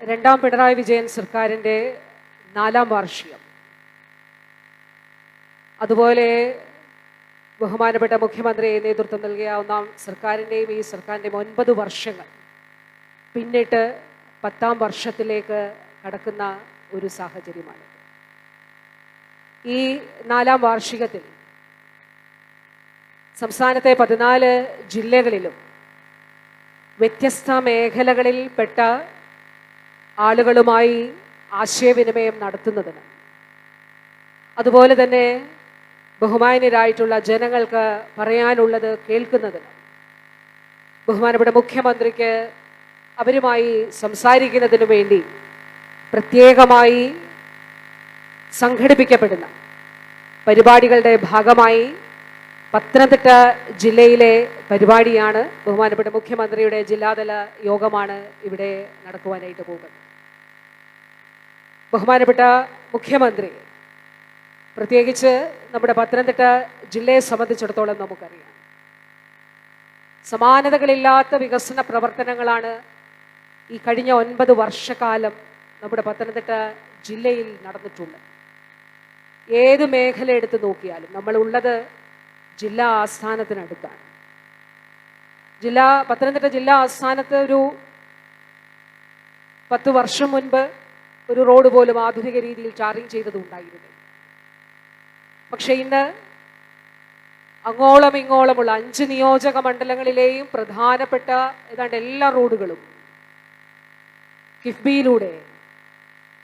രണ്ടാം പിണറായി വിജയൻ സർക്കാരിന്റെ നാലാം വാർഷികം. അതുപോലെ ബഹുമാനപ്പെട്ട മുഖ്യമന്ത്രി നേതൃത്വം നൽകിയ ഒന്നാം സർക്കാരിന്റെയും ഈ സർക്കാരിന്റെയും ഒൻപത് വർഷങ്ങൾ പിന്നിട്ട് പത്താം വർഷത്തിലേക്ക് കടക്കുന്ന ഒരു സാഹചര്യമാണ്. ഈ നാലാം വാർഷികത്തിൽ സംസ്ഥാനത്തെ പതിനാല് ജില്ലകളിലും വ്യത്യസ്ത മേഖലകളിൽ പെട്ട ആളുകളുമായി ആശയവിനിമയം നടത്തുന്നതിന്. അതുപോലെ തന്നെ ബഹുമാന്യരായിട്ടുള്ള ജനങ്ങൾക്ക് പറയാനുള്ളത് കേൾക്കുന്നതിന്. ബഹുമാനപ്പെട്ട മുഖ്യമന്ത്രിക്ക് അവരുമായി സംസാരിക്കുന്നതിനു വേണ്ടി പ്രത്യേകമായി സംഘടിപ്പിക്കപ്പെടുന്ന പരിപാടികളുടെ ഭാഗമായി പത്തനംതിട്ട ജില്ലയിലെ പരിപാടിയാണ് ബഹുമാനപ്പെട്ട മുഖ്യമന്ത്രിയുടെ ജില്ലാതല യോഗമാണ് ഇവിടെ നടക്കുവാനായിട്ട് പോകുന്നത്. ബഹുമാനപ്പെട്ട മുഖ്യമന്ത്രി പ്രത്യേകിച്ച് നമ്മുടെ പത്തനംതിട്ട ജില്ലയെ സംബന്ധിച്ചിടത്തോളം നമുക്കറിയാം. സമാനതകളില്ലാത്ത വികസന പ്രവർത്തനങ്ങളാണ് ഈ കഴിഞ്ഞ ഒൻപത് വർഷക്കാലം നമ്മുടെ പത്തനംതിട്ട ജില്ലയിൽ നടന്നിട്ടുള്ളത്. ഏത് മേഖല എടുത്ത് നോക്കിയാലും നമ്മൾ ഉള്ളത് ജില്ലാ ആസ്ഥാനത്തിനടുത്താണ്. ജില്ലാ പത്തനംതിട്ട ജില്ലാ ആസ്ഥാനത്ത് ഒരു പത്ത് വർഷം മുൻപ് ഒരു റോഡ് പോലും ആധുനിക രീതിയിൽ ടാറിങ് ചെയ്തതുണ്ടായിരുന്നു പക്ഷേ ഇന്ന് അങ്ങോളം ഇങ്ങോളമുള്ള അഞ്ച് നിയോജക മണ്ഡലങ്ങളിലെയും പ്രധാനപ്പെട്ട ഏതാണ്ട് എല്ലാ റോഡുകളും കിഫ്ബിയിലൂടെ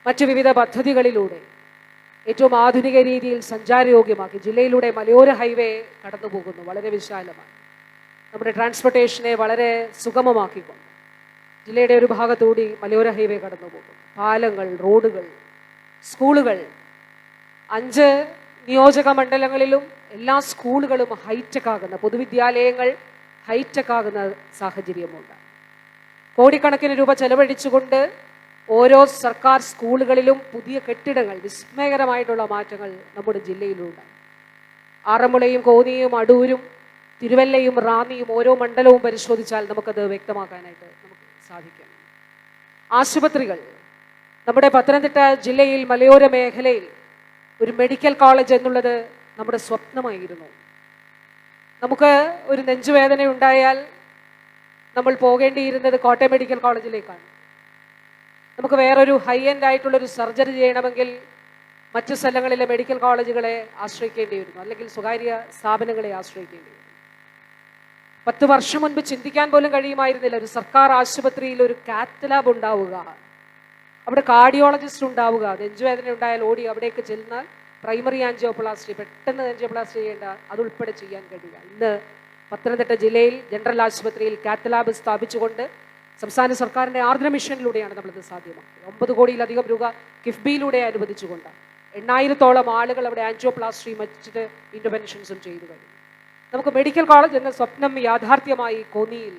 മറ്റു വിവിധ പദ്ധതികളിലൂടെ ഏറ്റവും ആധുനിക രീതിയിൽ സഞ്ചാരയോഗ്യമാക്കി ജില്ലയിലൂടെ മലയോര ഹൈവേ കടന്നു പോകുന്നു വളരെ വിശാലമായി നമ്മുടെ ട്രാൻസ്പോർട്ടേഷനെ വളരെ സുഗമമാക്കിക്കൊണ്ട് ജില്ലയുടെ ഒരു ഭാഗത്തുകൂടി മലയോര ഹൈവേ കടന്നു പോകും പാലങ്ങൾ റോഡുകൾ സ്കൂളുകൾ. അഞ്ച് നിയോജക മണ്ഡലങ്ങളിലും എല്ലാ സ്കൂളുകളും ഹൈടെക് ആകുന്ന പൊതുവിദ്യാലയങ്ങൾ ഹൈടെക് ആകുന്ന സാഹചര്യമുണ്ട്. കോടിക്കണക്കിന് രൂപ ചെലവഴിച്ചുകൊണ്ട് ഓരോ സർക്കാർ സ്കൂളുകളിലും പുതിയ കെട്ടിടങ്ങൾ വിസ്മയകരമായിട്ടുള്ള മാറ്റങ്ങൾ നമ്മുടെ ജില്ലയിലുണ്ട്. ആറന്മുളയും കോന്നിയും അടൂരും തിരുവല്ലയും റാന്നിയും ഓരോ മണ്ഡലവും പരിശോധിച്ചാൽ നമുക്കത് വ്യക്തമാക്കാനായിട്ട് നമുക്ക് സാധിക്കും. ആശുപത്രികൾ നമ്മുടെ പത്തനംതിട്ട ജില്ലയിൽ മലയോര മേഖലയിൽ ഒരു മെഡിക്കൽ കോളേജ് എന്നുള്ളത് നമ്മുടെ സ്വപ്നമായിരുന്നു. നമുക്ക് ഒരു നെഞ്ചുവേദന ഉണ്ടായാൽ നമ്മൾ പോകേണ്ടിയിരുന്നത് കോട്ടയം മെഡിക്കൽ കോളേജിലേക്കാണ്. നമുക്ക് വേറൊരു ഹൈ എൻഡ് ആയിട്ടുള്ളൊരു സർജറി ചെയ്യണമെങ്കിൽ മറ്റു സ്ഥലങ്ങളിലെ മെഡിക്കൽ കോളേജുകളെ ആശ്രയിക്കേണ്ടി വരുന്നു അല്ലെങ്കിൽ സ്വകാര്യ സ്ഥാപനങ്ങളെ ആശ്രയിക്കേണ്ടി വരുന്നു പത്ത് വർഷം മുൻപ് ചിന്തിക്കാൻ പോലും കഴിയുമായിരുന്നില്ല. ഒരു സർക്കാർ ആശുപത്രിയിൽ ഒരു കാത്ത് ലാബ് ഉണ്ടാവുക. അവിടെ കാർഡിയോളജിസ്റ്റ് ഉണ്ടാവുക. നെഞ്ചുവേദന ഉണ്ടായാൽ ഓടി അവിടേക്ക് ചെന്നാൽ പ്രൈമറി ആൻജിയോപ്ലാസ്റ്റി പെട്ടെന്ന് ആൻജിയോപ്ലാസ്റ്റി ചെയ്യേണ്ട അതുൾപ്പെടെ ചെയ്യാൻ കഴിയുക. ഇന്ന് പത്തനംതിട്ട ജില്ലയിൽ ജനറൽ ആശുപത്രിയിൽ കാത്ത് ലാബ് സ്ഥാപിച്ചുകൊണ്ട് സംസ്ഥാന സർക്കാരിന്റെ ആർദ്ര മിഷനിലൂടെയാണ് നമ്മളിത് സാധ്യമാക്കുന്നത് ഒമ്പത് കോടിയിലധികം രൂപ കിഫ്ബിയിലൂടെ അനുവദിച്ചുകൊണ്ട് എണ്ണായിരത്തോളം ആളുകൾ അവിടെ ആൻജിയോപ്ലാസ്റ്റി മറ്റ് ഇന്റർവെൻഷൻസും ചെയ്തു കഴിഞ്ഞു. നമുക്ക് മെഡിക്കൽ കോളേജ് എന്ന സ്വപ്നം യാഥാർത്ഥ്യമായി കോന്നിയിൽ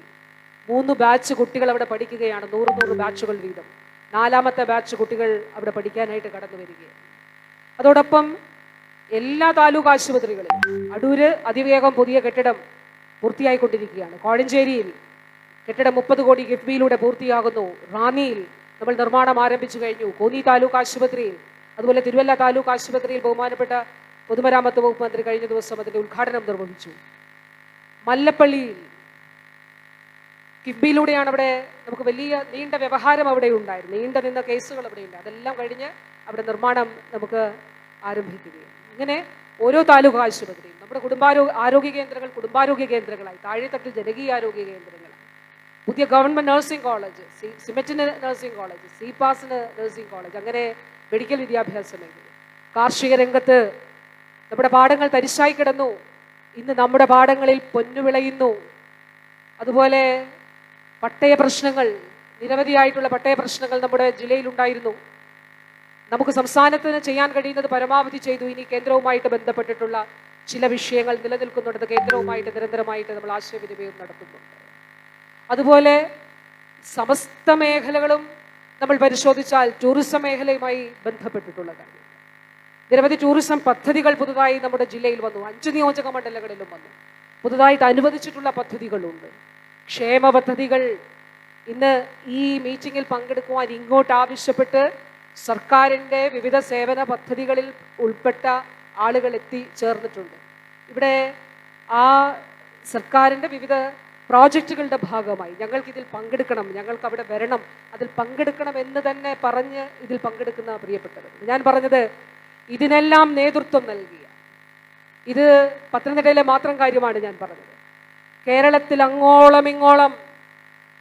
മൂന്ന് ബാച്ച് കുട്ടികൾ അവിടെ പഠിക്കുകയാണ്. നൂറ് നൂറ് ബാച്ചുകൾ വീതം. നാലാമത്തെ ബാച്ച് കുട്ടികൾ അവിടെ പഠിക്കാനായിട്ട് കടന്നു വരികയാണ്. അതോടൊപ്പം എല്ലാ താലൂക്ക് ആശുപത്രികളിലും അടൂര് അതിവേഗം പുതിയ കെട്ടിടം പൂർത്തിയായിക്കൊണ്ടിരിക്കുകയാണ്. കോഴഞ്ചേരിയിൽ കെട്ടിടം മുപ്പത് കോടി കിഫ്ബിയിലൂടെ പൂർത്തിയാകുന്നു. റാന്നിയിൽ നമ്മൾ നിർമ്മാണം ആരംഭിച്ചു കഴിഞ്ഞു. കോന്നി താലൂക്ക് ആശുപത്രിയിൽ അതുപോലെ തിരുവല്ല താലൂക്ക് ആശുപത്രിയിൽ ബഹുമാനപ്പെട്ട പൊതുമരാമത്ത് വകുപ്പ് മന്ത്രി കഴിഞ്ഞ ദിവസം അതിന്റെ ഉദ്ഘാടനം നിർവഹിച്ചു. മല്ലപ്പള്ളിയിൽ കിഫ്ബിയിലൂടെയാണ് അവിടെ നമുക്ക് വലിയ നീണ്ട വ്യവഹാരം അവിടെ ഉണ്ടായിരുന്നു നീണ്ട നിന്ന കേസുകൾ അവിടെ ഉണ്ട്. അതെല്ലാം കഴിഞ്ഞ് അവിടെ നിർമ്മാണം നമുക്ക് ആരംഭിക്കുകയാണ് ഇങ്ങനെ ഓരോ താലൂക്ക് ആശുപത്രിയും നമ്മുടെ കുടുംബാരോഗ്യ ആരോഗ്യ കേന്ദ്രങ്ങൾ കുടുംബാരോഗ്യ കേന്ദ്രങ്ങളായി താഴെത്തട്ടിൽ ജനകീയ ആരോഗ്യ കേന്ദ്രങ്ങൾ പുതിയ ഗവൺമെന്റ് നഴ്സിംഗ് കോളേജ് സി സിമെറ്റിന് നഴ്സിംഗ് കോളേജ് സി പാസിന് നഴ്സിംഗ് കോളേജ് അങ്ങനെ മെഡിക്കൽ വിദ്യാഭ്യാസ മേഖല. കാർഷിക രംഗത്ത് നമ്മുടെ പാടങ്ങൾ തരിശായി കിടന്നു. ഇന്ന് നമ്മുടെ പാടങ്ങളിൽ പൊന്നു വിളയുന്നു അതുപോലെ പട്ടയ പ്രശ്നങ്ങൾ നിരവധിയായിട്ടുള്ള പട്ടയ പ്രശ്നങ്ങൾ നമ്മുടെ ജില്ലയിലുണ്ടായിരുന്നു. നമുക്ക് സംസ്ഥാനത്തിന് ചെയ്യാൻ കഴിയുന്നത് പരമാവധി ചെയ്തു. ഇനി കേന്ദ്രവുമായിട്ട് ബന്ധപ്പെട്ടിട്ടുള്ള ചില വിഷയങ്ങൾ നിലനിൽക്കുന്നുണ്ട്. കേന്ദ്രവുമായിട്ട് നിരന്തരമായിട്ട് നമ്മൾ ആശയവിനിമയം നടത്തുന്നുണ്ട് അതുപോലെ സമസ്ത മേഖലകളും നമ്മൾ പരിശോധിച്ചാൽ ടൂറിസം മേഖലയുമായി ബന്ധപ്പെട്ടിട്ടുള്ള കാര്യം നിരവധി ടൂറിസം പദ്ധതികൾ പുതുതായി നമ്മുടെ ജില്ലയിൽ വന്നു. അഞ്ച് നിയോജക മണ്ഡലങ്ങളിലും വന്നു. പുതുതായിട്ട് അനുവദിച്ചിട്ടുള്ള പദ്ധതികളുണ്ട്. ക്ഷേമ പദ്ധതികൾ ഇന്ന് ഈ മീറ്റിങ്ങിൽ പങ്കെടുക്കുവാൻ ഇങ്ങോട്ട് ആവശ്യപ്പെട്ട് സർക്കാരിന്റെ വിവിധ സേവന പദ്ധതികളിൽ ഉൾപ്പെട്ട ആളുകൾ എത്തിച്ചേർന്നിട്ടുണ്ട് ഇവിടെ ആ സർക്കാരിന്റെ വിവിധ പ്രോജക്റ്റുകളുടെ ഭാഗമായി ഞങ്ങൾക്ക് ഇതിൽ പങ്കെടുക്കണം ഞങ്ങൾക്ക് അവിടെ വരണം അതിൽ പങ്കെടുക്കണം എന്ന് തന്നെ പറഞ്ഞ് ഇതിൽ പങ്കെടുക്കുന്ന പ്രിയപ്പെട്ടവർ. ഞാൻ പറഞ്ഞത് ഇതിനെല്ലാം നേതൃത്വം നൽകിയ ഇത് പത്തനംതിട്ടയിലെ മാത്രം കാര്യമാണ് ഞാൻ പറഞ്ഞത്. കേരളത്തിൽ അങ്ങോളം ഇങ്ങോളം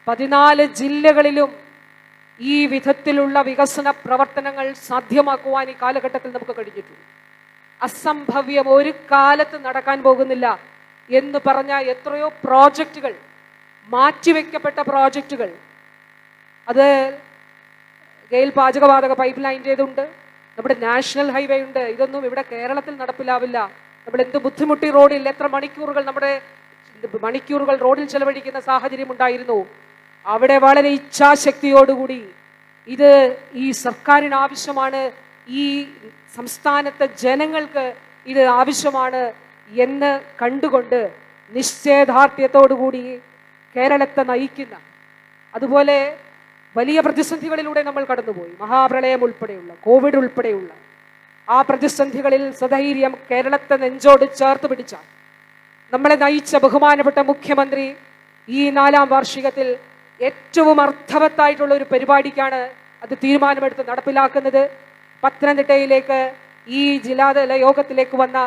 പതിനാല് ജില്ലകളിലും ഈ വിധത്തിലുള്ള വികസന പ്രവർത്തനങ്ങൾ സാധ്യമാക്കുവാൻ ഈ കാലഘട്ടത്തിൽ നമുക്ക് കഴിഞ്ഞിട്ടുണ്ട്. അസംഭവ്യം ഒരു കാലത്ത് നടക്കാൻ പോകുന്നില്ല എന്ന് പറഞ്ഞ എത്രയോ പ്രോജക്റ്റുകൾ മാറ്റിവെക്കപ്പെട്ട പ്രോജക്റ്റുകൾ. അത് ഗെയിൽ പാചകവാതക പൈപ്പ് ലൈന്റേതുണ്ട് നമ്മുടെ നാഷണൽ ഹൈവേ ഉണ്ട്. ഇതൊന്നും ഇവിടെ കേരളത്തിൽ നടപ്പിലാവില്ല. നമ്മൾ എന്ത് ബുദ്ധിമുട്ടി റോഡിൽ എത്ര മണിക്കൂറുകൾ നമ്മുടെ മണിക്കൂറുകൾ റോഡിൽ ചെലവഴിക്കുന്ന സാഹചര്യം ഉണ്ടായിരുന്നു. അവിടെ വളരെ ഇച്ഛാശക്തിയോടുകൂടി ഇത് ഈ സർക്കാരിന് ആവശ്യമാണ് ഈ സംസ്ഥാനത്തെ ജനങ്ങൾക്ക് ഇത് ആവശ്യമാണ് എന്ന് കണ്ടുകൊണ്ട് നിശ്ചയദാർഢ്യത്തോടുകൂടി കേരളത്തെ നയിക്കുന്ന അതുപോലെ വലിയ പ്രതിസന്ധികളിലൂടെ നമ്മൾ കടന്നുപോയി. മഹാപ്രളയം ഉൾപ്പെടെയുള്ള കോവിഡ് ഉൾപ്പെടെയുള്ള ആ പ്രതിസന്ധികളിൽ സധൈര്യം കേരളത്തെ നെഞ്ചോട് ചേർത്ത് പിടിച്ച നമ്മളെ നയിച്ച ബഹുമാനപ്പെട്ട മുഖ്യമന്ത്രി ഈ നാലാം വാർഷികത്തിൽ ഏറ്റവും അർത്ഥവത്തായിട്ടുള്ള ഒരു പരിപാടിക്കാണ് അത് തീരുമാനമെടുത്ത് നടപ്പിലാക്കുന്നത്. പത്തനംതിട്ടയിലേക്ക് ഈ ജില്ലാതല യോഗത്തിലേക്ക് വന്ന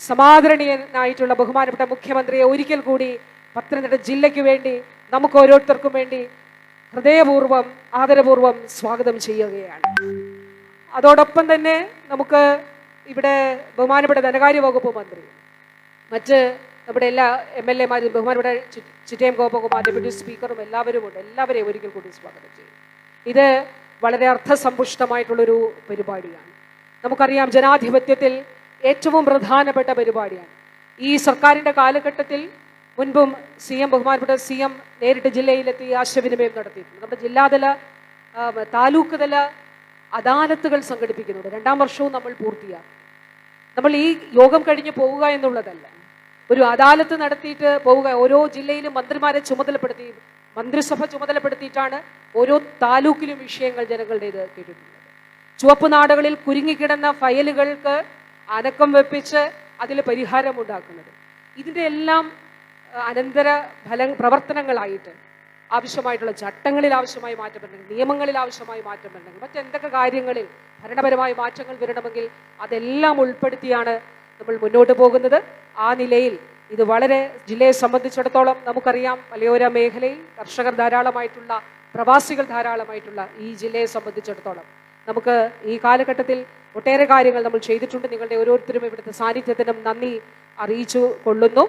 സമാദരണീയനായിട്ടുള്ള ബഹുമാനപ്പെട്ട മുഖ്യമന്ത്രിയെ ഒരിക്കൽ കൂടി പത്തനംതിട്ട ജില്ലയ്ക്ക് വേണ്ടി നമുക്ക് ഓരോരുത്തർക്കും വേണ്ടി ഹൃദയപൂർവം ആദരപൂർവം സ്വാഗതം ചെയ്യുകയാണ്. അതോടൊപ്പം തന്നെ നമുക്ക് ഇവിടെ ബഹുമാനപ്പെട്ട ധനകാര്യ വകുപ്പ് മന്ത്രി മറ്റ് നമ്മുടെ എല്ലാ എം എൽ എമാരും ബഹുമാനപ്പെട്ട ചിറ്റയം ഗോപകുമാർ ഡെപ്യൂട്ടി സ്പീക്കറും എല്ലാവരും ഉണ്ട്. എല്ലാവരെയും ഒരിക്കൽ കൂടി സ്വാഗതം ചെയ്യും ഇത് വളരെ അർത്ഥസമ്പുഷ്ടമായിട്ടുള്ളൊരു പരിപാടിയാണ്. നമുക്കറിയാം ജനാധിപത്യത്തിൽ ഏറ്റവും പ്രധാനപ്പെട്ട പരിപാടിയാണ്. ഈ സർക്കാരിന്റെ കാലഘട്ടത്തിൽ മുൻപും സി എം ബഹുമാനപ്പെട്ട സി എം നേരിട്ട് ജില്ലയിലെത്തി ആശയവിനിമയം നടത്തിയിട്ടുണ്ട്. നമ്മുടെ ജില്ലാതല താലൂക്ക് തല അദാലത്തുകൾ സംഘടിപ്പിക്കുന്നുണ്ട്. രണ്ടാം വർഷവും നമ്മൾ പൂർത്തിയാക്കി. നമ്മൾ ഈ യോഗം കഴിഞ്ഞ് പോവുക എന്നുള്ളതല്ല. ഒരു അദാലത്ത് നടത്തിയിട്ട് പോവുക. ഓരോ ജില്ലയിലും മന്ത്രിമാരെ ചുമതലപ്പെടുത്തി മന്ത്രിസഭ ചുമതലപ്പെടുത്തിയിട്ടാണ് ഓരോ താലൂക്കിലും വിഷയങ്ങൾ ജനങ്ങളുടേത് കേട്ടിട്ടുള്ളത്. ചുവപ്പ് നാടുകളിൽ കുരുങ്ങിക്കിടന്ന ഫയലുകൾക്ക് അനക്കം വെപ്പിച്ച് അതിൽ പരിഹാരമുണ്ടാക്കുന്നത്. ഇതിന്റെ എല്ലാം അനന്തര ഫല പ്രവർത്തനങ്ങളായിട്ട് ആവശ്യമായിട്ടുള്ള ചട്ടങ്ങളിൽ ആവശ്യമായി മാറ്റം വരണമെങ്കിൽ നിയമങ്ങളിൽ ആവശ്യമായി മാറ്റം വരണമെങ്കിൽ മറ്റെന്തൊക്കെ കാര്യങ്ങളിൽ ഭരണപരമായ മാറ്റങ്ങൾ വരണമെങ്കിൽ അതെല്ലാം ഉൾപ്പെടുത്തിയാണ് നമ്മൾ മുന്നോട്ട് പോകുന്നത്. ആ നിലയിൽ ഇത് വളരെ ജില്ലയെ സംബന്ധിച്ചിടത്തോളം നമുക്കറിയാം മലയോര മേഖലയിൽ കർഷകർ ധാരാളമായിട്ടുള്ള പ്രവാസികൾ ധാരാളമായിട്ടുള്ള ഈ ജില്ലയെ സംബന്ധിച്ചിടത്തോളം. നമുക്ക് ഈ കാലഘട്ടത്തിൽ ഒട്ടേറെ കാര്യങ്ങൾ നമ്മൾ ചെയ്തിട്ടുണ്ട്. നിങ്ങളുടെ ഓരോരുത്തരും ഇവിടുത്തെ സാന്നിധ്യത്തിനും നന്ദി അറിയിച്ചു കൊള്ളുന്നു.